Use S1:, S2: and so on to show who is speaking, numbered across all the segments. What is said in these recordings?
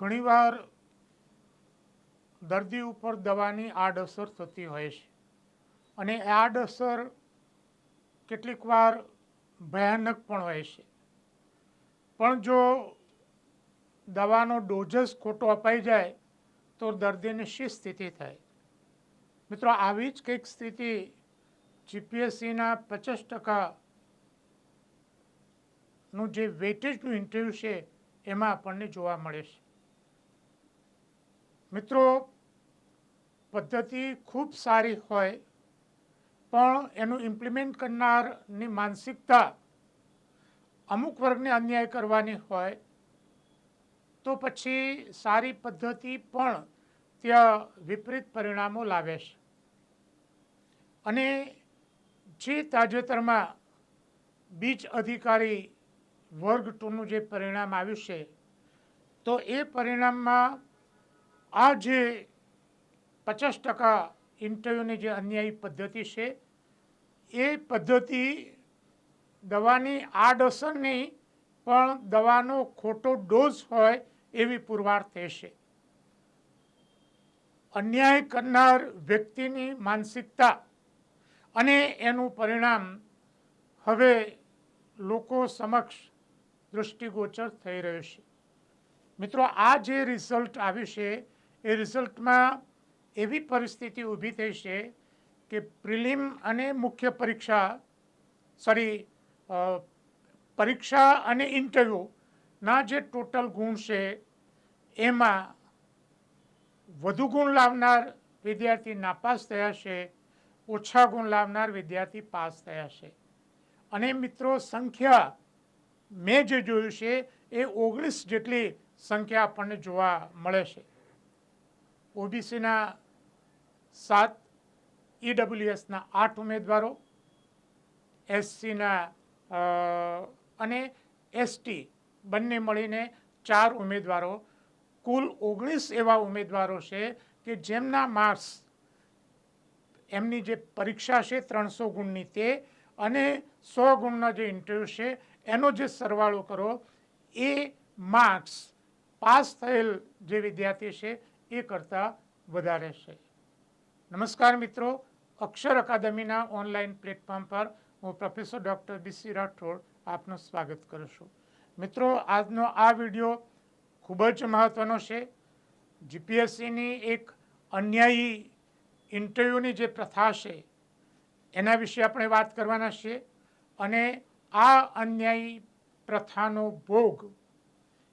S1: ઘણીવાર દર્દી ઉપર દવાની આડઅસર થતી હોય છે. અને આડઅસર કેટલીક વાર ભયાનક પણ હોય છે. પણ જો દવાનો ડોઝસ ખોટો અપાઈ જાય, તો દર્દીની શી સ્થિતિ થાય? મિત્રો, આવી જ કંઈક સ્થિતિ જીપીએસસીના પચાસ ટકા નું જે વેટેજનું ઇન્ટરવ્યૂ છે, એમાં આપણને જોવા મળે છે. મિત્રો, પદ્ધતિ ખૂબ સારી હોય, પણ એનું ઇમ્પ્લિમેન્ટ કરનારની માનસિકતા અમુક વર્ગને અન્યાય કરવાની હોય, તો પછી સારી પદ્ધતિ પણ ત્યાં વિપરીત પરિણામો લાવે છે. અને જે તાજેતરમાં બીજ અધિકારી વર્ગ ટુનું જે પરિણામ આવ્યું છે, તો એ પરિણામમાં આ જે પચાસ ટકા ઇન્ટરવ્યૂની જે અન્યાયી પદ્ધતિ છે, એ પદ્ધતિ દવાની આડઅસરની પણ દવાનો ખોટો ડોઝ હોય એવી પુરવાર થશે. અન્યાય કરનાર વ્યક્તિની માનસિકતા અને એનું પરિણામ હવે લોકો સમક્ષ દૃષ્ટિગોચર થઈ રહ્યું છે. મિત્રો, આ જે રિઝલ્ટ આવ્યું છે એ રિઝલ્ટમાં એવી પરિસ્થિતિ ઊભી થઈ છે કે પ્રિલિમ અને મુખ્ય પરીક્ષા સોરી પરીક્ષા અને ઇન્ટરવ્યૂના જે ટોટલ ગુણ છે, એમાં વધુ ગુણ લાવનાર વિદ્યાર્થી નાપાસ થયા છે, ઓછા ગુણ લાવનાર વિદ્યાર્થી પાસ થયા છે. અને મિત્રો, સંખ્યા મેં જે જોયું છે, એ ઓગણીસ જેટલી સંખ્યા આપણને જોવા મળે છે. ઓબીસીના સાત, ઈડબ્લ્યુએસના આઠ ઉમેદવારો, એસસીના અને એસટી બંને મળીને ચાર ઉમેદવારો. કુલ ઓગણીસ એવા ઉમેદવારો છે કે જેમના માર્ક્સ એમની જે પરીક્ષા છે ત્રણસો ગુણની તે અને સો ગુણના જે ઇન્ટરવ્યૂ છે એનો જે સરવાળો કરો, એ માર્ક્સ પાસ થયેલ જે વિદ્યાર્થી છે એ કરતાં વધારે છે. નમસ્કાર મિત્રો, અક્ષર અકાદમીના ઓનલાઈન પ્લેટફોર્મ પર હું પ્રોફેસર ડૉક્ટર બીસી રાઠોડ આપનું સ્વાગત કરું છું. મિત્રો, આજનો આ વીડિયો ખૂબ જ મહત્ત્વનો છે. જીપીએસસીની એક અન્યાયી ઇન્ટરવ્યૂની જે પ્રથા છે, એના વિશે આપણે વાત કરવાના છીએ અને આ અન્યાયી પ્રથાનો ભોગ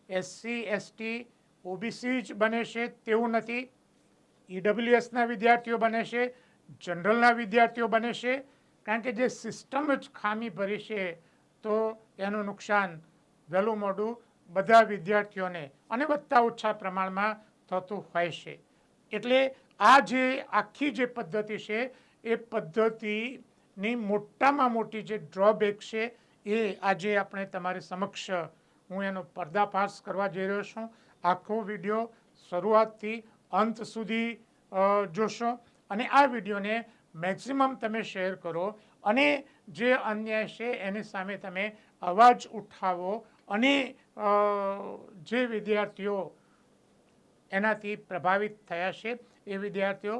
S1: એસસી, એસટી ઓબીસી જ બને છે તેવું નથી. ઈડબ્લ્યુએસના વિદ્યાર્થીઓ બને છે, જનરલના વિદ્યાર્થીઓ બને છે. કારણ કે જે સિસ્ટમ જ ખામી ભરી છે, તો એનું નુકસાન વહેલું મોડું બધા વિદ્યાર્થીઓને અને વધતા ઓછા પ્રમાણમાં થતું હોય છે. એટલે આ જે આખી જે પદ્ધતિ છે, એ પદ્ધતિની મોટામાં મોટી જે ડ્રોબેક છે, એ આજે આપણે તમારી સમક્ષ હું એનો પર્દાફાશ કરવા જઈ રહ્યો છું. આખો વીડિયો શરૂઆતથી અંત સુધી જોશો. અને આ વિડીયોને મેક્સિમમ તમે શેર કરો અને જે અન્યાય છે એની સામે તમે અવાજ ઉઠાવો અને જે વિદ્યાર્થીઓ એનાથી પ્રભાવિત થયા છે એ વિદ્યાર્થીઓ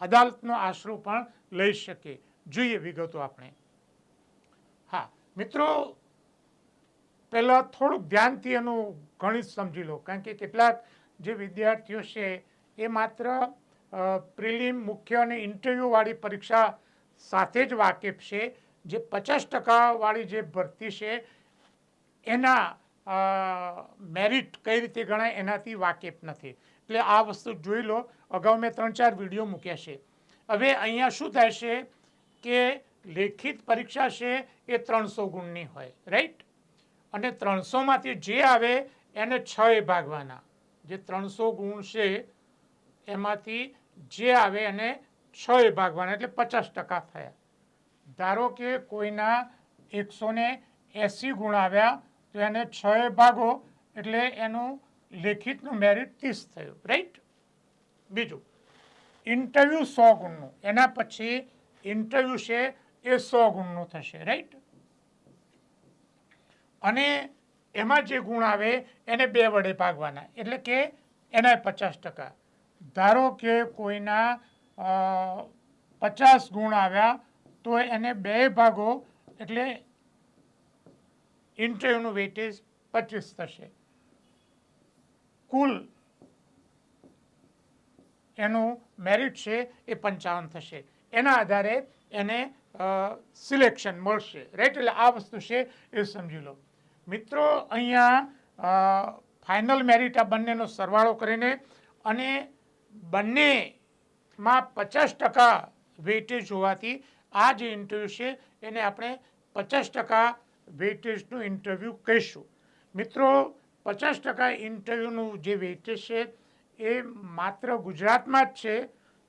S1: અદાલતનો આશરો પણ લઈ શકે. જોઈએ વિગતો આપણે. હા, મિત્રો, પહેલાં થોડુંક ધ્યાનથી એનું ગણિત સમજી લો. કારણ કે કેટલાક જે વિદ્યાર્થીઓ છે, એ માત્ર પ્રિલિમ મુખ્ય અને ઇન્ટરવ્યૂવાળી પરીક્ષા સાથે જ વાકેફ છે. જે પચાસ ટકાવાળી જે ભરતી છે, એના મેરિટ કઈ રીતે ગણાય એનાથી વાકેફ નથી. એટલે આ વસ્તુ જોઈ લો. અગાઉ મેં ત્રણ ચાર વીડિયો મૂક્યા છે. હવે અહીંયા શું થાય છે કે લેખિત પરીક્ષા છે એ ત્રણસો ગુણની હોય રાઈટ અને ત્રણસોમાંથી જે આવે એને છ ભાગવાના. જે ત્રણસો ગુણ છે, એમાંથી જે આવે એને છ ભાગવાના, એટલે પચાસ ટકા થયા. ધારો કે કોઈના એકસો ને એંસી ગુણ આવ્યા, તો એને છ એ ભાગો, એટલે એનું લેખિતનું મેરિટ ત્રીસ થયું રાઈટ બીજું ઇન્ટરવ્યૂ સો ગુણનું, એના પછી ઇન્ટરવ્યૂ છે એ સો ગુણનું થશે રાઈટ અને એમાં જે ગુણ આવે, એને બે વડે ભાગવાના. એટલે કે એના પચાસ ટકા. ધારો કે કોઈના પચાસ ગુણ આવ્યા, તો એને બે ભાગો, એટલે ઇન્ટરવ્યુનું વેટેજ પચીસ થશે. કુલ એનું મેરિટ છે એ પંચાવન થશે. એના આધારે એને સિલેક્શન મળશે. રાઈટ એટલે આ વસ્તુ છે, એ સમજી લો. મિત્રો, અહીંયા ફાઇનલ મેરિટ આ બંનેનો સરવાળો કરીને અને બંનેમાં પચાસ ટકા વેટેજ હોવાથી આ જે ઇન્ટરવ્યૂ છે એને આપણે પચાસ ટકા વેટેજનું ઇન્ટરવ્યૂ કહીશું. મિત્રો, પચાસ ટકા ઇન્ટરવ્યૂનું જે વેટેજ છે એ માત્ર ગુજરાતમાં જ છે.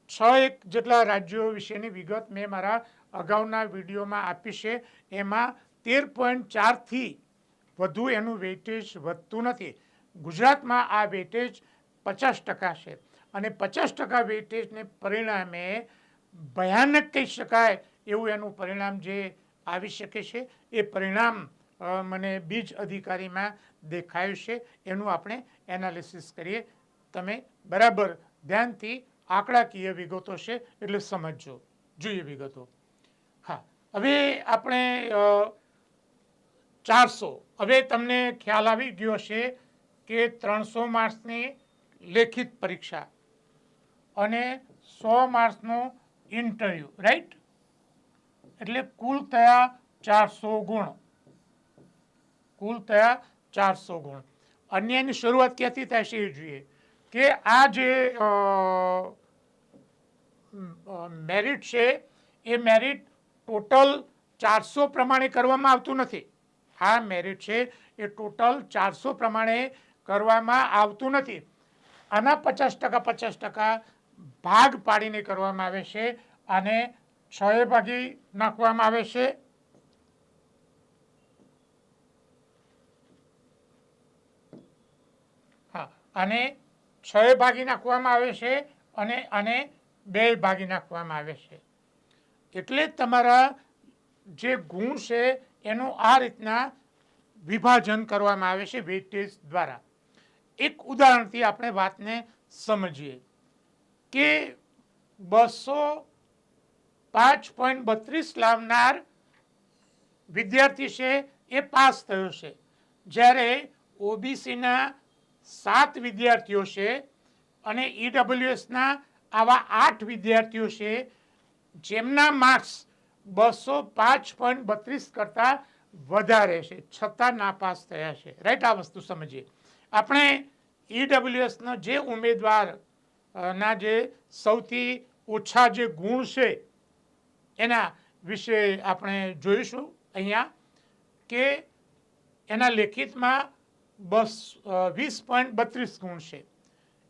S1: છ એક જેટલા રાજ્યો વિશેની વિગત મેં મારા અગાઉના વિડીયોમાં આપી છે. એમાં તેર પોઈન્ટ ચારથી વધુ એનું વેટેજ વધતું નથી. ગુજરાતમાં આ વેટેજ પચાસ ટકા છે અને પચાસ ટકા વેટેજને પરિણામે ભયાનક કહી શકાય એવું એનું પરિણામ જે આવી શકે છે. એ પરિણામ મને બીજ અધિકારીમાં દેખાયું છે. એનું આપણે એનાલિસિસ કરીએ. તમે બરાબર ધ્યાનથી આંકડાકીય વિગતો છે એટલે સમજજો. જોઈએ વિગતો. હા. હવે આપણે ચારસો. હવે તમને ખ્યાલ આવી ગયો છે કે ત્રણસો માર્ક્સની લેખિત પરીક્ષા અને સો માર્ક્સનું ઇન્ટરવ્યૂ, રાઈટ? એટલે કુલ થયા ચારસો ગુણ. કુલ થયા ચારસો ગુણ. અન્યની શરૂઆત ક્યાંથી છે એ જોઈએ. કે આ જે મેરિટ છે, એ મેરિટ ટોટલ ચારસો પ્રમાણે કરવામાં આવતું નથી. આ મેરિટ છે. એ ટોટલ ચારસો પ્રમાણે કરવામાં આવતું નથી. આના પચાસ ટકા પચાસ ટકા ભાગ પાડીને કરવામાં આવે છે અને છએ ભાગી નાખવામાં આવે છે. હા, અને છ ભાગી નાખવામાં આવે છે અને અને બે ભાગી નાખવામાં આવે છે. એટલે તમારા જે ગુણ છે એનું આ રીતના વિભાજન કરવામાં આવે છે વેટેજ દ્વારા. એક ઉદાહરણથી આપણે વાતને સમજીએ કે બસો પાંચ પોઈન્ટ બત્રીસ લાવનાર વિદ્યાર્થી છે એ પાસ થયો છે. જ્યારે ઓબીસીના સાત વિદ્યાર્થીઓ છે અને ઈડબ્લ્યુએસના આવા આઠ વિદ્યાર્થીઓ છે જેમના માર્ક્સ બસો પાંચ પોઈન્ટ બત્રીસ કરતાં વધારે છે. છતાં નાપાસ થયા છે. રાઈટ આ વસ્તુ સમજીએ. આપણે ઈડબ્લ્યુએસનો જે ઉમેદવાર, ના જે સૌથી ઓછા જે ગુણ છે, એના વિશે આપણે જોઈશું અહીંયા કે એના લેખિતમાં બસ વીસ પોઈન્ટ બત્રીસ ગુણ છે.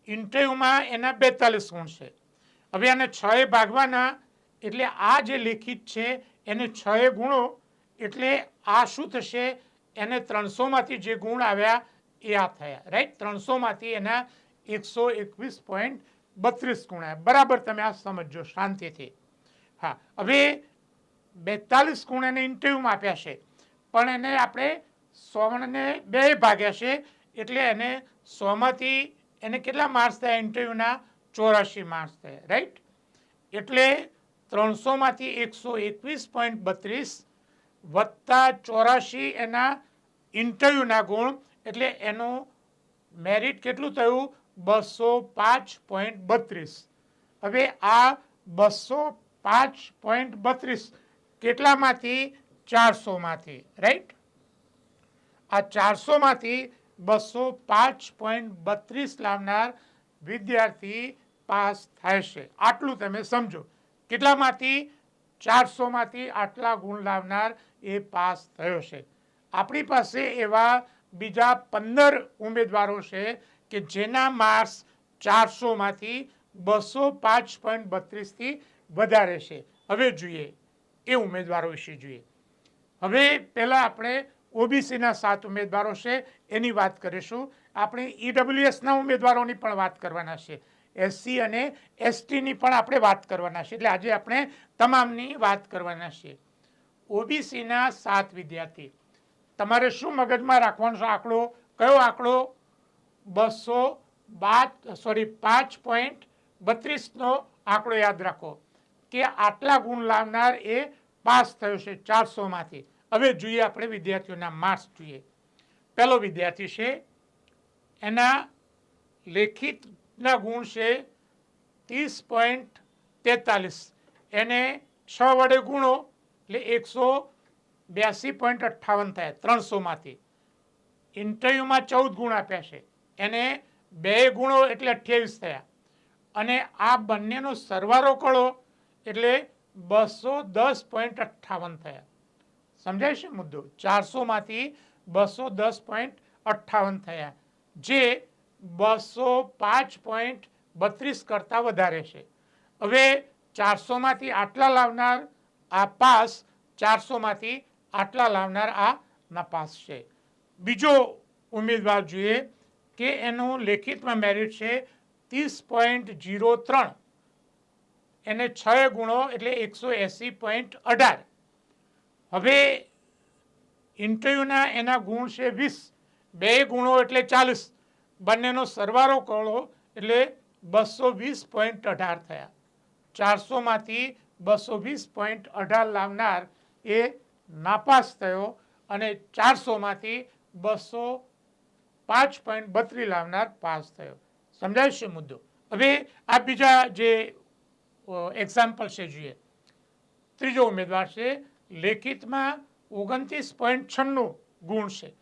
S1: ઇન્ટરવ્યુમાં એના બેતાલીસ ગુણ છે. હવે આને છ ભાગવાના એટલે આ જે લેખિત છે, એને છ ગુણો, એટલે આ શું થશે? એને ત્રણસોમાંથી જે ગુણ આવ્યા, એ આ થયા. રાઈટ ત્રણસોમાંથી એના એકસો એકવીસ પોઈન્ટ બત્રીસ ગુણ આવ્યા. બરાબર તમે આ સમજો શાંતિથી. હા, હવે બેતાલીસ ગુણ એને ઇન્ટરવ્યુમાં આપ્યા છે. પણ એને આપણે સોને બે ભાગ્યા છે, એટલે એને સોમાંથી એને કેટલા માર્ક્સ થયા? ઇન્ટરવ્યુના ચોરાશી માર્ક્સ થયા. રાઈટ એટલે ત્રણસોમાંથી એકસો એકવીસ પોઈન્ટ બત્રીસ વત્તા ચોરાશી એના ઇન્ટરવ્યુના ગુણ. એટલે એનું મેરિટ કેટલું થયું? બસો પાંચ પોઈન્ટ બત્રીસ. હવે આ બસો પાંચ પોઈન્ટ બત્રીસ કેટલામાંથી? ચારસોમાંથી. રાઈટ? આ ચારસોમાંથી બસો પાંચ પોઈન્ટ બત્રીસ લાવનાર વિદ્યાર્થી પાસ થાય છે. આટલું તમે સમજો. કેટલામાંથી? ચારસોમાંથી આટલા ગુણ લાવનાર એ પાસ થયો છે. આપણી પાસે એવા બીજા પંદર ઉમેદવારો છે કે જેના માર્ક્સ ચારસોમાંથી બસો પાંચ પોઈન્ટ બત્રીસથી વધારે છે. હવે જોઈએ, એ ઉમેદવારો વિશે જોઈએ. હવે પહેલાં આપણે ઓબીસીના સાત ઉમેદવારો છે એની વાત કરીશું. આપણે ઈડબ્લ્યુએસના ઉમેદવારોની પણ વાત કરવાના છે. એસસી અને એસટીની પણ આપણે વાત કરવાના છીએ. એટલે આજે આપણે તમામની વાત કરવાના છીએ. ઓબીસીના સાત વિદ્યાર્થી. તમારે શું મગજમાં રાખવાનો છે? આંકડો. કયો આંકડો? બસો બાદ સોરી પાંચ પોઈન્ટ બત્રીસનો આંકડો યાદ રાખો કે આટલા ગુણ લાવનાર એ પાસ થયો છે ચારસોમાંથી. હવે જોઈએ આપણે વિદ્યાર્થીઓના માર્ક્સ જોઈએ. પહેલો વિદ્યાર્થી છે એના લેખિતના ગુણ છે ત્રીસ પોઈન્ટ તેતાલીસ. એને છ વડે ગુણો, એટલે એકસો બ્યાસી પોઈન્ટ અઠ્ઠાવન થયા ત્રણસોમાંથી ઇન્ટરવ્યૂમાં ચૌદ ગુણ આપ્યા છે. એને બે ગુણો એટલે અઠ્યાવીસ થયા. અને આ બંનેનો સરવારો કરો, એટલે બસો દસ પોઈન્ટ અઠ્ઠાવન થયા. સમજાય છે મુદ્દો? ચારસોમાંથી બસો દસ પોઈન્ટ અઠ્ઠાવન થયા. જે બસો પાંચ પોઈન્ટ બત્રીસ કરતાં વધારે છે. હવે ચારસોમાંથી આટલા લાવનાર આ પાસ ચારસોમાંથી આટલા લાવનાર આ નાપાસ છે. બીજો ઉમેદવાર જોઈએ કે એનું લેખિતમાં મેરિટ છે ત્રીસ પોઈન્ટ જીરો ત્રણ. એને છ ગુણો એટલે એકસો એંસી પોઈન્ટ અઢાર. હવે ઇન્ટરવ્યૂના એના ગુણ છે વીસ. બે ગુણો એટલે ચાલીસ. બંનેનો સરવાળો કરો એટલે બસો વીસ પોઈન્ટ અઢાર થયા. ચારસોમાંથી બસો વીસ પોઈન્ટ અઢાર લાવનાર એ નાપાસ થયો અને ચારસોમાંથી બસો પાંચ પોઈન્ટ બત્રીસ લાવનાર પાસ થયો. સમજાય છે મુદ્દો? હવે આ બીજા જે એક્ઝામ્પલ છે જોઈએ. ત્રીજો ઉમેદવાર છે, લેખિતમાં ઓગણત્રીસ પોઈન્ટ છન્નું ગુણ છે.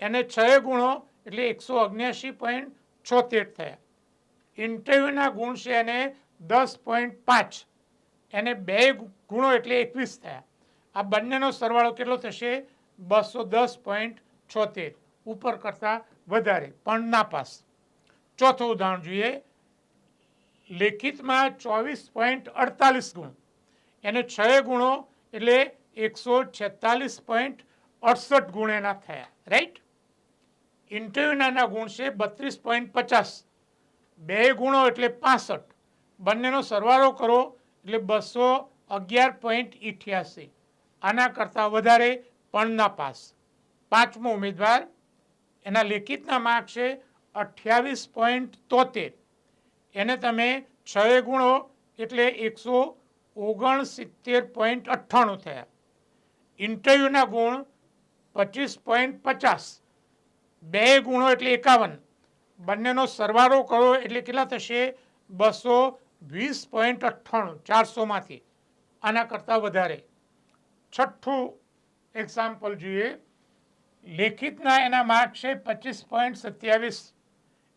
S1: એને છ ગુણો એટલે એકસો અગ્યાસી પોઈન્ટ છોતેર થયા. ઇન્ટરવ્યૂના ગુણ છે એને દસ પોઈન્ટ પાંચ. એને બે ગુણો એટલે એકવીસ થયા. આ બંનેનો સરવાળો કેટલો થશે? બસો દસ પોઈન્ટ છોતેર. ઉપર કરતાં વધારે, પણ નાપાસ. ચોથું ઉદાહરણ જોઈએ. લેખિતમાં ચોવીસ પોઈન્ટ અડતાલીસ ગુણ. એને છ ગુણો એટલે એકસો છેતાલીસ પોઈન્ટ અડસઠ ગુણ એના થયા. રાઈટ ઇન્ટરવ્યુના ગુણ છે બત્રીસ પોઈન્ટ પચાસ. બે ગુણો એટલે પાસઠ. બંનેનો સરવાળો કરો એટલે બસો અગિયાર પોઈન્ટ ઇઠ્યાસી. આના કરતાં વધારે પણના પાસ. પાંચમો ઉમેદવાર, એના લેખિતના માર્ક છે અઠ્યાવીસ પોઈન્ટ તોતેર. એને તમે છ ગુણો એટલે એકસો ઓગણસિત્તેર પોઈન્ટ અઠ્ઠાણું થયા. ઇન્ટરવ્યૂના ગુણ પચીસ પોઈન્ટ પચાસ. બે ગુણો એટલે એકાવન. બંનેનો સરવાળો કરો એટલે કેટલા થશે? બસો વીસ પોઈન્ટ અઠ્ઠાણું ચારસોમાંથી આના કરતાં વધારે. છઠ્ઠું એક્ઝામ્પલ જોઈએ. લેખિતના એના માર્ક છે પચીસ પોઈન્ટ સત્યાવીસ.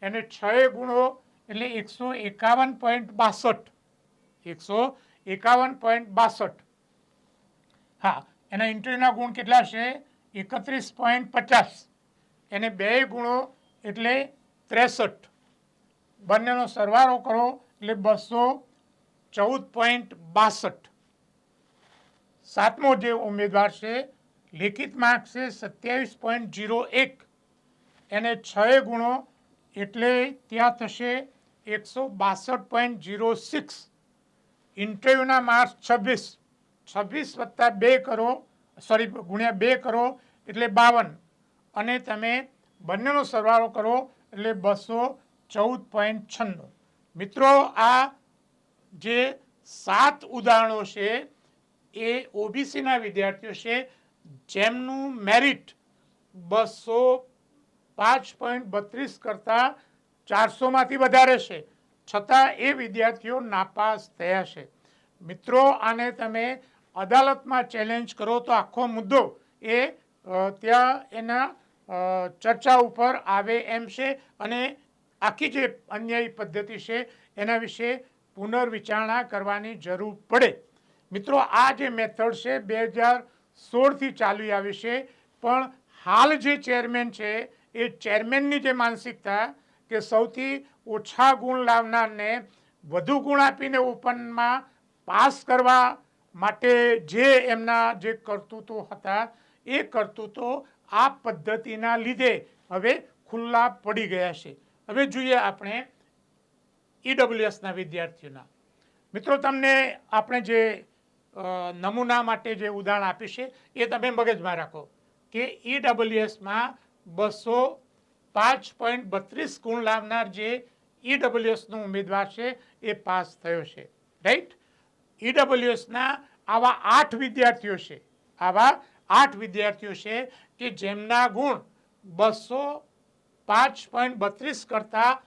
S1: એને છ ગુણો એટલે એકસો એકાવન પોઈન્ટ બાસઠ. એકસો એકાવન પોઈન્ટ બાસઠ. હા, એના ઇન્ટરવ્યુના ગુણ કેટલા છે એકત્રીસ પોઈન્ટ પચાસ. એને બે ગુણો એટલે ત્રેસઠ. બંનેનો સરવાળો કરો એટલે બસો ચૌદ પોઈન્ટ બાસઠ. સાતમો જે ઉમેદવાર છે, લેખિત માર્ક છે સત્યાવીસ પોઈન્ટ જીરો એક. એને છ ગુણો એટલે ત્યાં થશે એકસો બાસઠ પોઈન્ટ જીરો સિક્સ. ઇન્ટરવ્યૂના માર્ક્સ છવ્વીસ. છવ્વીસ વત્તા બે કરો, સોરી ગુણ્યા બે કરો એટલે બાવન. અને તમે બંનેનો સરવાળો કરો એટલે બસો ચૌદ પોઈન્ટ છન્નું. મિત્રો, આ જે સાત ઉદાહરણો છે, એ ઓબીસીના વિદ્યાર્થીઓ છે, જેમનું મેરિટ બસો પાંચ પોઈન્ટ બત્રીસ કરતાં ચારસોમાંથી વધારે છે. છતાં એ વિદ્યાર્થીઓ નાપાસ થયા છે. મિત્રો, આને તમે અદાલતમાં ચેલેન્જ કરો તો આખો મુદ્દો એ ત્યાં એના ચર્ચા ઉપર આવે એમ છે અને આખી જે અન્યાયી પદ્ધતિ છે એના વિશે પુનર્વિચારણા કરવાની જરૂર પડે. મિત્રો, આ જે મેથડ છે બે હજાર સોળથી ચાલી આવી છે, પણ હાલ જે ચેરમેન છે એ ચેરમેનની જે માનસિકતા કે સૌથી ઓછા ગુણ લાવનારને વધુ ગુણ આપીને ઓપનમાં પાસ કરવા માટે જે એમના જે કરતૂતો હતા, એ કરતૂતો આ પદ્ધતિના લીધે હવે ખુલ્લા પડી ગયા છે. હવે જોઈએ આપણે ઈડબ્લ્યુએસના વિદ્યાર્થીઓના. મિત્રો, તમને આપણે જે નમૂના માટે જે ઉદાહરણ આપ્યું છે, એ તમે મગજમાં રાખો કે ઈડબ્લ્યુએસમાં બસો પાંચ પોઈન્ટ બત્રીસ ગુણ લાવનાર જે ઈડબ્લ્યુએસનો ઉમેદવાર છે, એ પાસ થયો છે. રાઈટ? ઈડબ્લ્યુએસના આવા આઠ વિદ્યાર્થીઓ છે. આવા આઠ વિદ્યાર્થીઓ છે કે જેમના ગુણ બસો પાંચ પોઈન્ટ બત્રીસ કરતાં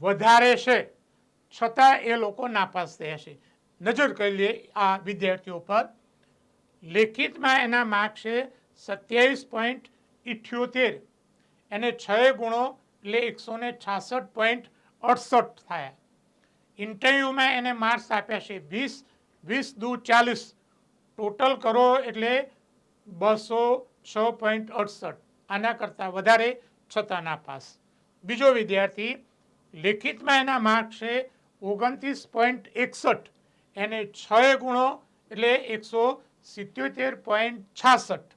S1: વધારે છે. છતાં એ લોકો નાપાસ થયા છે. નજર કરી લઈએ આ વિદ્યાર્થીઓ પર. લેખિતમાં એના માર્ક છે સત્યાવીસ પોઈન્ટ ઇઠ્યોતેર. એને છ ગુણો એટલે એકસો ને છાસઠ પોઈન્ટ અડસઠ થયા. ઇન્ટરવ્યૂમાં એને માર્ક્સ આપ્યા છે વીસ વીસ દુ ચાલીસ. ટોટલ કરો એટલે બસો છ પોઈન્ટ અડસઠ. આના કરતાં વધારે છતાં ના પાસ. બીજો વિદ્યાર્થી, લેખિતમાં એના માર્ક છે ઓગણત્રીસ પોઈન્ટ એકસઠ. એને છ ગુણો એટલે એકસો સિત્યોતેર પોઈન્ટ છાસઠ.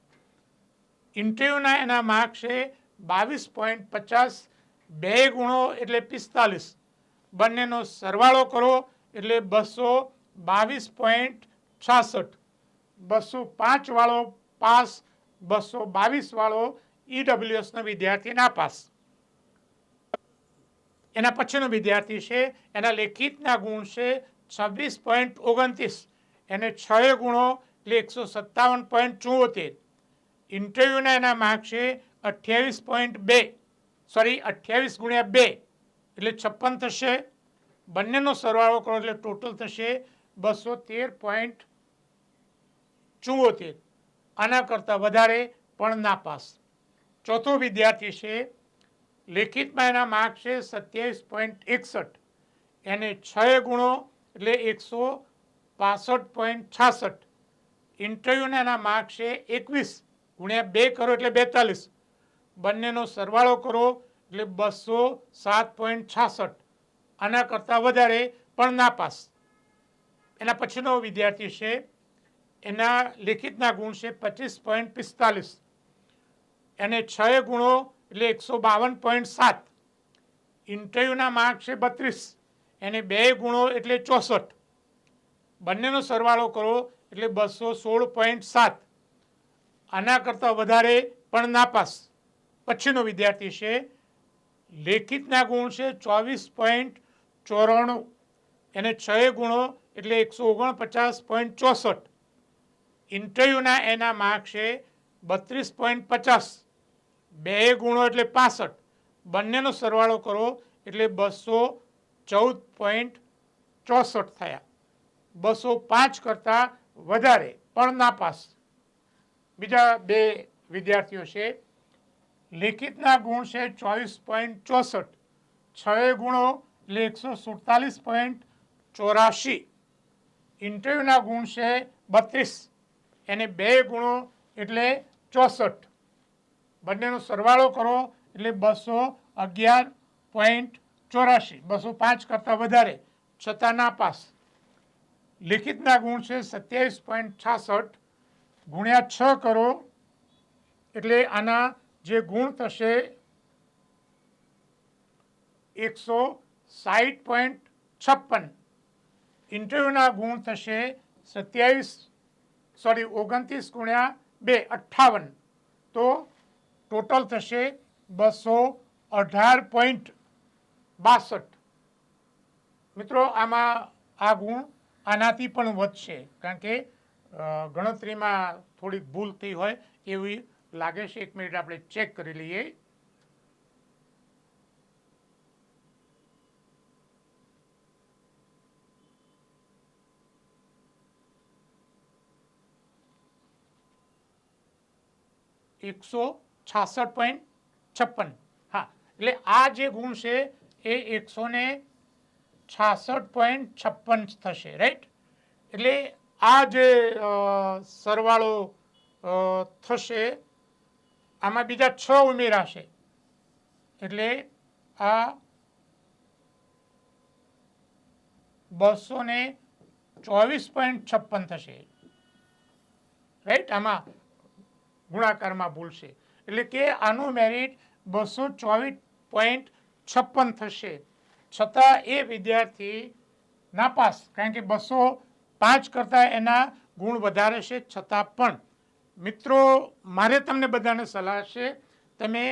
S1: ઇન્ટરવ્યૂના એના માર્ક છે બાવીસ પોઈન્ટ પચાસ, બે ગુણો એટલે પિસ્તાલીસ. બંનેનો સરવાળો કરો એટલે બસો બાવીસ પોઈન્ટ છાસઠ. બસો પાંચ વાળો પાસ બસો બાવીસ વાળો ઈડબ્લ્યુએસનો વિદ્યાર્થી ના પાસ. એના પછીનો વિદ્યાર્થી છે, એના લેખિતના ગુણ છે છવ્વીસ પોઈન્ટ ઓગણત્રીસ, એને છ ગુણો એટલે એકસો સત્તાવન પોઈન્ટ ચુંવોતેર ઇન્ટરવ્યૂના એના માર્ક છે અઠ્યાવીસ પોઈન્ટ બે, સોરી, અઠ્યાવીસ ગુણ્યા બે, એટલે છપ્પન થશે. બંનેનો સરવાળો કરો એટલે ટોટલ થશે બસો તેર પોઈન્ટ ચુંવોતેર આના કરતાં વધારે પણ નાપાસ. ચોથો વિદ્યાર્થી છે, લેખિતમાં એના માર્ક છે સત્યાવીસ પોઈન્ટ એકસઠ. એને છ ગુણો એટલે એકસો પાસઠ પોઈન્ટ છાસઠ. ઇન્ટરવ્યૂના એના માર્ક છે એકવીસ ગુણ્યા બે કરો એટલે બેતાલીસ. બંનેનો સરવાળો કરો એટલે બસો સાત પોઈન્ટ છાસઠ. આના કરતાં વધારે પણ નાપાસ. એના પછીનો વિદ્યાર્થી છે એના લેખિતના ગુણ છે પચીસ પોઈન્ટ પિસ્તાલીસ. એને છ ગુણો એટલે એકસો બાવન પોઈન્ટ સાત. ઇન્ટરવ્યૂના માર્ક છે બત્રીસ. એને બે ગુણો એટલે ચોસઠ. બંનેનો સરવાળો કરો એટલે બસો સોળ પોઈન્ટ સાત. આના કરતાં વધારે પણ નાપાસ. પછીનો વિદ્યાર્થી છે, લેખિતના ગુણ છે ચોવીસ પોઈન્ટ ચોરાણું. એને છ ગુણો એટલે એકસો ઓગણપચાસ પોઈન્ટ ચોસઠ. ઇન્ટરવ્યૂના એના માર્ક છે બત્રીસ પોઈન્ટ પચાસ. બે ગુણો એટલે પાસઠ. બંનેનો સરવાળો કરો એટલે બસો ચૌદ પોઈન્ટ ચોસઠ થયા. બસો પાંચ કરતાં વધારે પણ નાપાસ. બીજા બે વિદ્યાર્થીઓ છે. લેખિતના ગુણ છે ચોવીસ પોઈન્ટ ચોસઠ. છ ગુણો એટલે એકસો સુડતાલીસ પોઈન્ટ ચોરાશી. ઇન્ટરવ્યૂના ગુણ છે બત્રીસ. એને બે ગુણો એટલે ચોસઠ. બંનેનો સરવાળો કરો એટલે બસો અગિયાર પોઈન્ટ ચોરાશી. બસો પાંચ કરતાં વધારે. છતાં નાપાસ લિખિતના ગુણ છે સત્યાવીસ પોઈન્ટ છાસઠ ગુણ્યા છ કરો એટલે આના જે ગુણ થશે એકસો સાઠ પોઈન્ટ છપ્પન. ઇન્ટરવ્યૂના ગુણ થશે સત્યાવીસ સોરી, ઓગણત્રીસ ગુણ્યા બે, અઠ્ઠાવન. તો ટોટલ થશે બસો અઢાર પોઈન્ટ બાસઠ. મિત્રો, આમાં આ ગુણ આનાથી પણ વધશે, કારણ કે ગણતરીમાં થોડીક ભૂલ થઈ હોય એવી લાગે છે. એક મિનિટ આપણે ચેક કરી લઈએ. એકસો છાસઠ પોઈન્ટ છપ્પન. હા, એટલે આ જે ગુણ છે એ એકસો ને છાસઠ પોઈન્ટ છપ્પન થશે રાઈટ એટલે આ જે સરવાળો થશે, આમાં બીજા છ ઉમેરાશે એટલે આ બસો ને ચોવીસ પોઈન્ટ છપ્પન થશે. રાઈટ આમાં ગુણાકારમાં ભૂલશે. એટલે કે આનું મેરિટ બસો ચોવીસ પોઈન્ટ છપ્પન થશે. છતાં એ વિદ્યાર્થી નાપાસ, કારણ કે બસો પાંચ કરતાં એના ગુણ વધારે છે, છતાં પણ. મિત્રો, મારે તમને બધાને સલાહ છે, તમે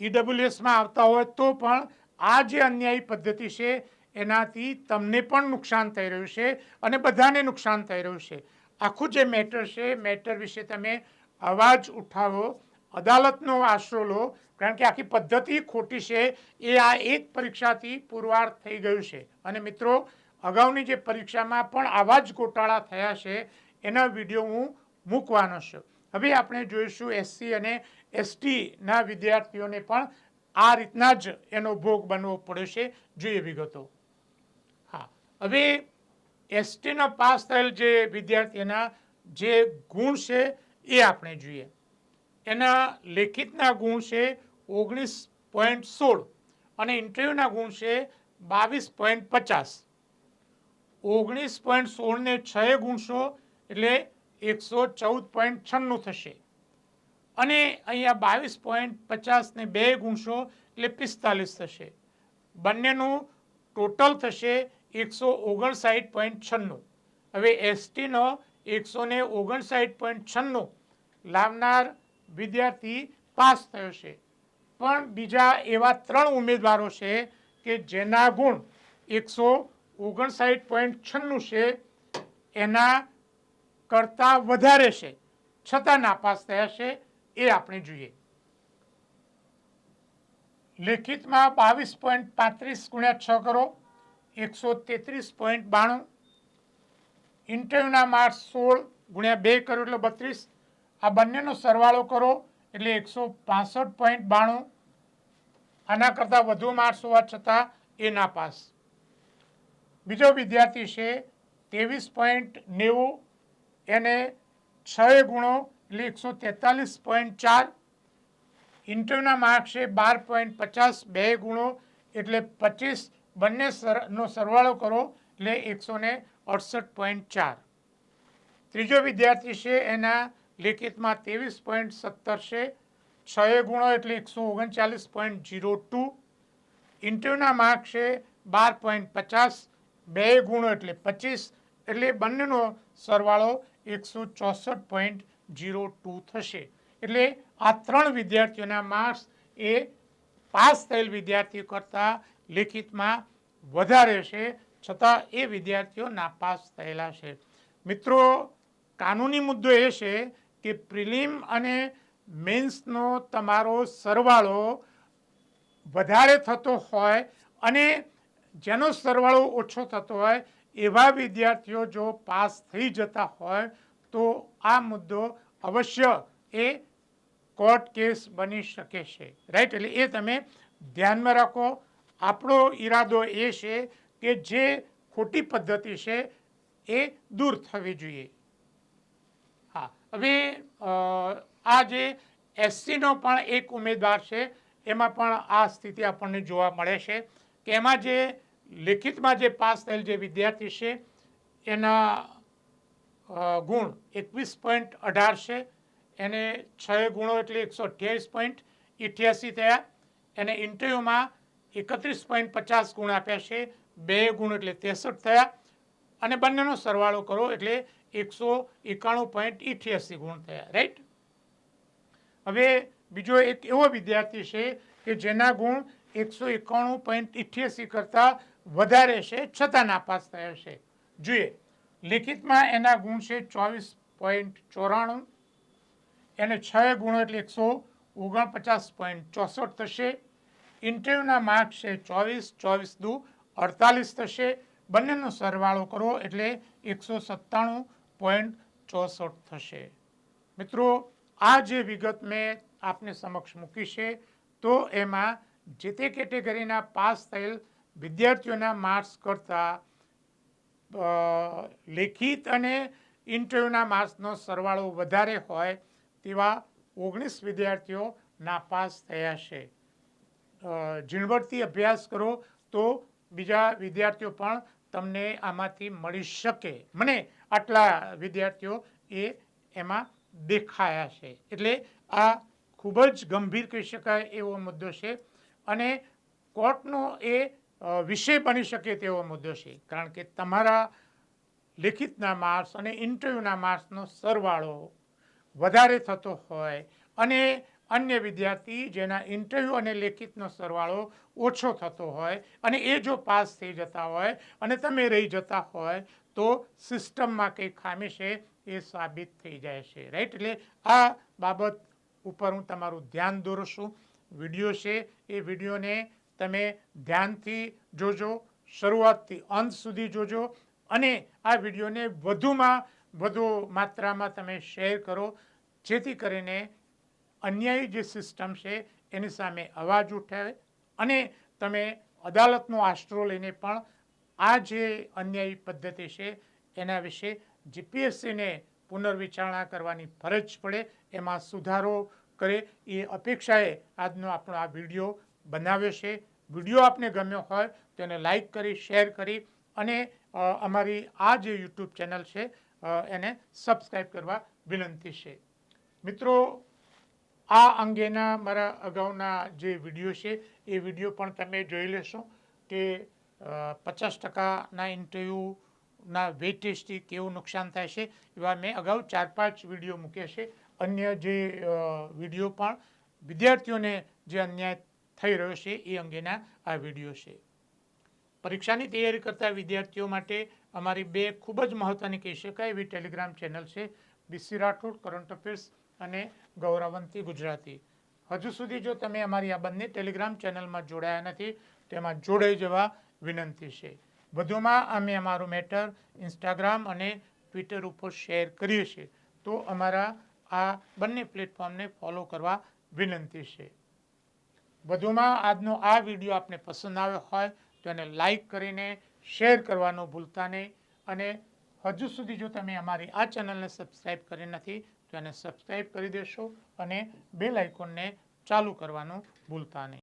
S1: ઈડબ્લ્યુએસમાં આવતા હોય તો પણ આ જે અન્યાયી પદ્ધતિ છે, એનાથી તમને પણ નુકસાન થઈ રહ્યું છે અને બધાને નુકસાન થઈ રહ્યું છે. આખું જે મેટર છે મેટર વિશે તમે અવાજ ઉઠાવો, અદાલતનો આશરો લો, કારણ કે આખી પદ્ધતિ ખોટી છે. એ આ એક પરીક્ષાથી પુરવાર થઈ ગયું છે. અને મિત્રો, અગાઉની જે પરીક્ષામાં પણ આવા જ ગોટાળા થયા છે, એના વીડિયો હું મૂકવાનો છું. હવે આપણે જોઈશું એસસી અને એસટીના વિદ્યાર્થીઓને પણ આ રીતના જ એનો ભોગ બનવો પડ્યો છે. જોઈએ વિગતો. હા, હવે એસટીનો પાસ થયેલ જે વિદ્યાર્થીના જે ગુણ છે એ આપણે જોઈએ. એના લેખિતના ગુણ છે ઓગણીસ પોઈન્ટ સોળ અને ઇન્ટરવ્યૂના ગુણ છે બાવીસ પોઈન્ટ પચાસ. ઓગણીસ પોઈન્ટ સોળને છએ ગુણશો એટલે એકસો ચૌદ પોઈન્ટ છન્નું થશે. અને અહીંયા બાવીસ પોઈન્ટ પચાસને બે ગુણશો એટલે પિસ્તાલીસ થશે. બંનેનું ટોટલ થશે એકસો ઓગણસાઠ પોઈન્ટ છન્નું. હવે એસટીનો એકસો ને ઓગણસાઠ પોઈન્ટ છન્નું લાવનાર વિદ્યાર્થી પાસ થયો છે. પણ બીજા એવા ત્રણ ઉમેદવારો છે કે જેના ગુણ એકસો ઓગણસાઠ પોઈન્ટ છન્નું છે, એના કરતાં વધારે છે. છતાં નાપાસ થયા છે એ આપણે જોઈએ. લેખિતમાં બાવીસ પોઈન્ટ પાંત્રીસ ગુણ્યા છ કરો, એકસો તેત્રીસ પોઈન્ટ બાણું ઇન્ટરવ્યુના માર્ક્સ સોળ ગુણ્યા બે કરો એટલે બત્રીસ. આ બંનેનો સરવાળો કરો એટલે એકસો પાસઠ પોઈન્ટ બાણું. આના કરતાં વધુ માર્ક્સ હોવા છતાં એ નાપાસ બીજો વિદ્યાર્થી છે ત્રેવીસ પોઈન્ટ નેવું. એને છ ગુણો એટલે એકસો તેતાલીસ પોઈન્ટ ચાર. ઇન્ટરવ્યૂના માર્ક્સ છે બાર પોઈન્ટ પચાસ બે ગુણો એટલે પચીસ. બંને સર નો સરવાળો કરો એટલે એકસો ને અડસઠ પોઈન્ટ ચાર. ત્રીજો વિદ્યાર્થી છે, એના લેખિતમાં ત્રેવીસ પોઈન્ટ સત્તર છે. છ ગુણો એટલે એકસો ઓગણચાલીસ પોઈન્ટ જીરો ટુ. ઇન્ટરવ્યુના માર્ક છે બાર પોઈન્ટ પચાસ, બે ગુણો એટલે પચીસ, એટલે બંનેનો સરવાળો એકસો ચોસઠ પોઈન્ટ જીરો ટુ થશે. એટલે આ ત્રણ વિદ્યાર્થીઓના માર્ક્સ એ પાસ થયેલ વિદ્યાર્થીઓ કરતાં લેખિતમાં વધારે છે. છતાં એ વિદ્યાર્થીઓ નાપાસ થયેલા છે. મિત્રો, કાનૂની મુદ્દો એ છે કે પ્રિલિમ અને મેન્સનો તમારો સરવાળો વધારે થતો હોય અને જેનો સરવાળો ઓછો થતો હોય એવા વિદ્યાર્થીઓ જો પાસ થઈ જતા હોય તો આ મુદ્દો અવશ્ય એ કોર્ટ કેસ બની શકે છે. રાઈટ? એટલે એ તમે ધ્યાનમાં રાખો. આપણો ઈરાદો એ છે કે જે ખોટી પદ્ધતિ છે એ દૂર થવી જોઈએ. હા, હવે આ જે એસસીનો પણ એક ઉમેદવાર છે, એમાં પણ આ સ્થિતિ આપણને જોવા મળે છે કે એમાં જે લેખિતમાં જે પાસ થયેલ જે વિદ્યાર્થી છે, એના ગુણ એકવીસ પોઈન્ટ અઢાર છે, એને છ ગુણો એટલે એકસો અઠ્યાવીસ પોઈન્ટ ઇઠ્યાસી થયા, એને ઇન્ટરવ્યૂમાં એકત્રીસ પોઈન્ટ પચાસ ગુણ આપ્યા છે બે ગુણ એટલે ત્રેસઠ થયા. અને બંનેનો સરવાળો કરો એટલે એકસો એકાણું પોઈન્ટ ઇઠ્યાસી ગુણ થયા. રાઈટ હવે બીજો એક એવો વિદ્યાર્થી છે કે જેના ગુણ એકસો એકાણું પોઈન્ટ ઇઠ્યાસી કરતાં વધારે છે, છતાં નાપાસ થયા છે. જોઈએ. લિખિતમાં એના ગુણ છે ચોવીસ પોઈન્ટ ચોરાણું. એને છ ગુણો એટલે એકસો ઓગણપચાસ પોઈન્ટ ચોસઠ થશે. ઇન્ટરવ્યૂના માર્ક છે ચોવીસ ચોવીસ દુ અડતાલીસ થશે. બંનેનો સરવાળો કરો એટલે એકસો સત્તાણું પોઈન્ટ ચોસઠ થશે. મિત્રો, આ જે વિગત મેં આપને સમક્ષ મૂકી છે, તો એમાં જે તે કેટેગરીના પાસ થયેલ વિદ્યાર્થીઓના માર્ક્સ કરતાં લેખિત અને ઇન્ટરવ્યૂના માર્ક્સનો સરવાળો વધારે હોય તેવા ઓગણીસ વિદ્યાર્થીઓ નાપાસ થયા છે. ઝીણવટથી અભ્યાસ કરો તો બીજા વિદ્યાર્થીઓ પણ તમને આમાંથી મળી શકે. મને આટલા વિદ્યાર્થીઓ એ એમાં દેખાયા છે. એટલે આ ખૂબ જ ગંભીર કહી શકાય એવો મુદ્દો છે અને કોર્ટનો એ વિષય બની શકે તેવો મુદ્દો છે. કારણ કે તમારા લેખિતના માર્ક્સ અને ઇન્ટરવ્યૂના માર્ક્સનો સરવાળો વધારે થતો હોય અને અન્ય વિદ્યાર્થી જેના ઇન્ટરવ્યૂ અને લેખિતનો સરવાળો ઓછો થતો હોય અને એ જો પાસ થઈ જતા હોય અને તમે રહી જતા હોય તો સિસ્ટમમાં કંઈ ખામી છે એ સાબિત થઈ જાય છે. રાઈટ એટલે આ બાબત ઉપર હું તમારું ધ્યાન દોરશું. વીડિયો છે એ વિડીયોને તમે ધ્યાનથી જોજો, શરૂઆતથી અંત સુધી જોજો અને આ વિડીયોને વધુમાં વધુ માત્રામાં તમે શેર કરો, જેથી કરીને અન્યાયી જે સિસ્ટમ છે, એની સામે અવાજ ઉઠાવે અને તમે અદાલતનો આશરો લઈને પણ આ જે અન્યાયી પદ્ધતિ છે, એના વિશે જીપીએસસીને પુનર્વિચારણા કરવાની ફરજ પડે, એમાં સુધારો કરે. એ અપેક્ષાએ આજનો આપણો આ વીડિયો બનાવ્યો છે. વીડિયો આપને ગમ્યો હોય તો એને લાઈક કરી, શેર કરી અને અમારી આ જે યુટ્યુબ ચેનલ છે એને સબસ્ક્રાઈબ કરવા વિનંતી છે. મિત્રો આ અંગેના મારા અગાઉના જે વીડિયો છે, એ વીડિયો પણ તમે જોઈ લેશો કે પચાસ ટકાના ઇન્ટરવ્યૂના વેટેજથી કેવું નુકસાન થાય છે, એવા મેં અગાઉ ચાર પાંચ વીડિયો મૂક્યા છે. અન્ય જે વીડિયો પણ વિદ્યાર્થીઓને જે અન્યાય થઈ રહ્યો છે, એ અંગેના આ વીડિયો છે. પરીક્ષાની તૈયારી કરતા વિદ્યાર્થીઓ માટે અમારી બે ખૂબ જ મહત્ત્વની કહી શકાય એવી ટેલિગ્રામ ચેનલ છે બીસી રાઠોડ, કરંટ અફેર્સ અને ગૌરવંતી ગુજરાતી. હજુ સુધી જો તમે અમારી આ બંને ટેલિગ્રામ ચેનલમાં જોડાયા નથી તેમાં જોડાઈ જવા વિનંતી છે. વધુમાં અમે અમારું મેટર ઇન્સ્ટાગ્રામ અને ટ્વિટર ઉપર શેર કરીએ છીએ, તો અમારા આ બંને પ્લેટફોર્મને ફોલો કરવા વિનંતી છે. વધુમાં આજનો આ વીડિયો આપને પસંદ આવ્યો હોય, તો એને લાઈક કરીને શેર કરવાનું ભૂલતા નહીં. અને હજુ સુધી જો તમે અમારી આ ચેનલને સબસ્ક્રાઈબ કરી નથી તો એને સબસ્ક્રાઈબ કરી દેશો અને બેલ આઇકોનને ચાલુ કરવાનું ભૂલતા નહીં.